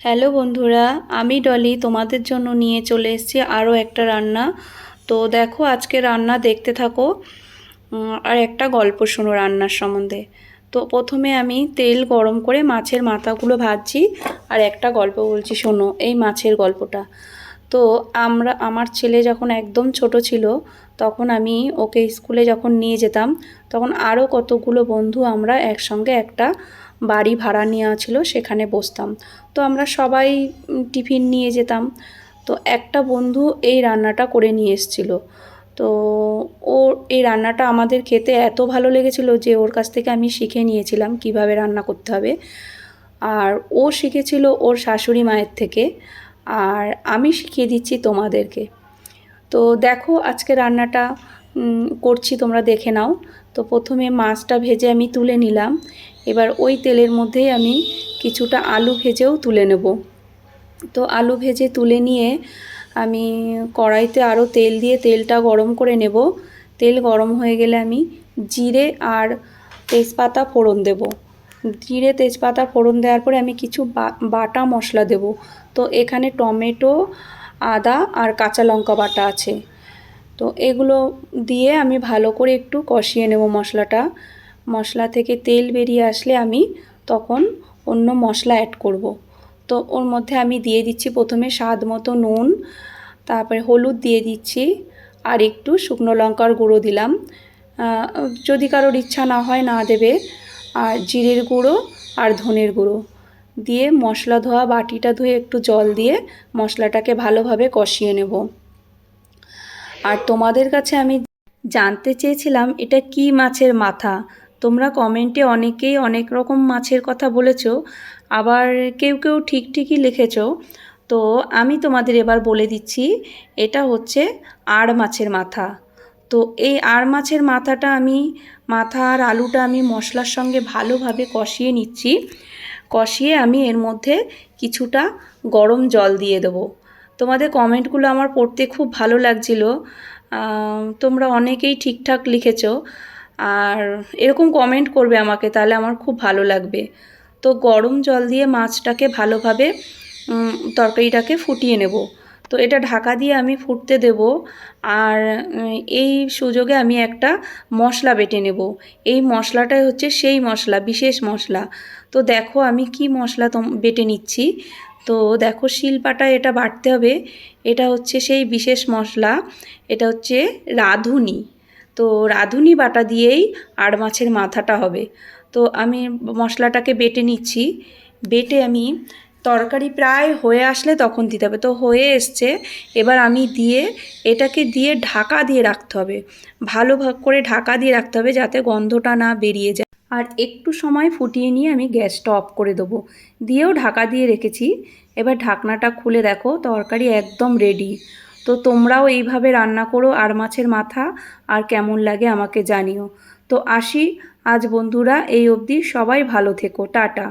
Hello বন্ধুরা, আমি ডলি তোমাদের জন্য নিয়ে চলে এসেছি আরও একটা রান্না। তো দেখো, আজকে রান্না দেখতে থাকো আর একটা গল্প শোনো রান্নার সম্বন্ধে। তো প্রথমে আমি তেল গরম করে মাছের মাথাগুলো ভাজছি, আর একটা গল্প বলছি, শোনো এই মাছের গল্পটা। তো আমরা, আমার ছেলে যখন একদম ছোট ছিল, তখন আমি ওকে স্কুলে যখন নিয়ে যেতাম, তখন আরও কতগুলো বন্ধু আমরা একসঙ্গে একটা বাড়ি ভাড়া নেওয়া ছিল, সেখানে বসতাম। তো আমরা সবাই টিফিন নিয়ে যেতাম। তো একটা বন্ধু এই রান্নাটা করে নিয়ে এসেছিল। তো ওর এই রান্নাটা আমাদের খেতে এত ভালো লেগেছিল যে ওর কাছ থেকে আমি শিখে নিয়েছিলাম কীভাবে রান্না করতে হবে। আর ও শিখেছিল ওর শাশুড়ি মায়ের থেকে। আর আমি শিখিয়ে দিচ্ছি তোমাদেরকে। তো দেখো আজকে রান্নাটা করছি, তোমরা দেখে নাও। তো প্রথমে মাছটা ভেজে আমি তুলে নিলাম। এবার ওই তেলের মধ্যেই আমি কিছুটা আলু ভেজেও তুলে নেব। তো আলু ভেজে তুলে নিয়ে আমি কড়াইতে আরও তেল দিয়ে তেলটা গরম করে নেব। তেল গরম হয়ে গেলে আমি জিরে আর তেজপাতা ফোড়ন দেব। জিরে তেজপাতা ফোড়ন দেওয়ার পরে আমি কিছু বাটা মশলা দেব। তো এখানে টমেটো, আদা আর কাঁচা লঙ্কা বাটা আছে। তো এগুলো দিয়ে আমি ভালো করে একটু কষিয়ে নেব মশলাটা। মশলা থেকে তেল বেরিয়ে আসলে আমি তখন অন্য মশলা অ্যাড করব। তো ওর মধ্যে আমি দিয়ে দিচ্ছি প্রথমে স্বাদ মতো নুন, তারপরে হলুদ দিয়ে দিচ্ছি, আর একটু শুকনো লঙ্কার গুঁড়ো দিলাম। যদি কারোর ইচ্ছা না হয় না দেবে আর জিরের গুঁড়ো আর ধনের গুঁড়ো। দিয়ে মশলা ধোয়া বাটিটা ধুয়ে একটু জল দিয়ে মশলাটাকে ভালোভাবে কষিয়ে নেব। আর তোমাদের কাছে আমি জানতে চেয়েছিলাম, এটা কি মাছের মাথা? তোমরা কমেন্টে অনেকেই অনেক রকম মাছের কথা বলেছ, আবার কেউ কেউ ঠিক ঠিকই লিখেছ। তো আমি তোমাদের এবার বলে দিচ্ছি, এটা হচ্ছে আড় মাছের মাথা। তো এই আর মাছের মাথাটা আমি, মাথা আর আলুটা আমি মশলার সঙ্গে ভালোভাবে কষিয়ে নিচ্ছি। কষিয়ে আমি এর মধ্যে কিছুটা গরম জল দিয়ে দেবো। তোমাদের কমেন্টগুলো আমার পড়তে খুব ভালো লাগছিল। তোমরা অনেকেই ঠিকঠাক লিখেছো। আর এরকম কমেন্ট করবে আমাকে, তাহলে আমার খুব ভালো লাগবে। তো গরম জল দিয়ে মাছটাকে ভালোভাবে তরকারিটাকে ফুটিয়ে নেব। তো এটা ঢাকা দিয়ে আমি ফুটতে দেব আর এই সুযোগে আমি একটা মশলা বেটে নেব। এই মশলাটাই হচ্ছে সেই মশলা, বিশেষ মশলা। তো দেখো আমি কি মশলা বেটে নিচ্ছি। তো দেখো শিলপাটায় এটা বাটতে হবে। এটা হচ্ছে সেই বিশেষ মশলা। এটা হচ্ছে রাঁধুনি। তো রাঁধুনি বাটা দিয়েই আড় মাছের মাথাটা হবে। তো আমি মশলাটাকে বেটে নিচ্ছি। বেটে আমি তরকারি প্রায় হয়ে আসলে তখন দিতে হবে। তো হয়ে এসছে। এবার আমি দিয়ে এটাকে দিয়ে ঢাকা দিয়ে রাখতে হবে। ভালো ভাগ করে ঢাকা দিয়ে রাখতে হবে যাতে গন্ধটা না বেরিয়ে যায়। আর একটু সময় ফুটিয়ে নিয়ে আমি গ্যাসটা অফ করে দেবো। দিয়েও ঢাকা দিয়ে রেখেছি। এবার ঢাকনাটা খুলে দেখো, তরকারি একদম রেডি তো তোমরাও এইভাবে রান্না করো আর মাছের মাথা, আর কেমন লাগে আমাকে জানিও। তো আসি, আজ বন্ধুরা, এই অবধি সবাই ভালো থেকো, টাটা।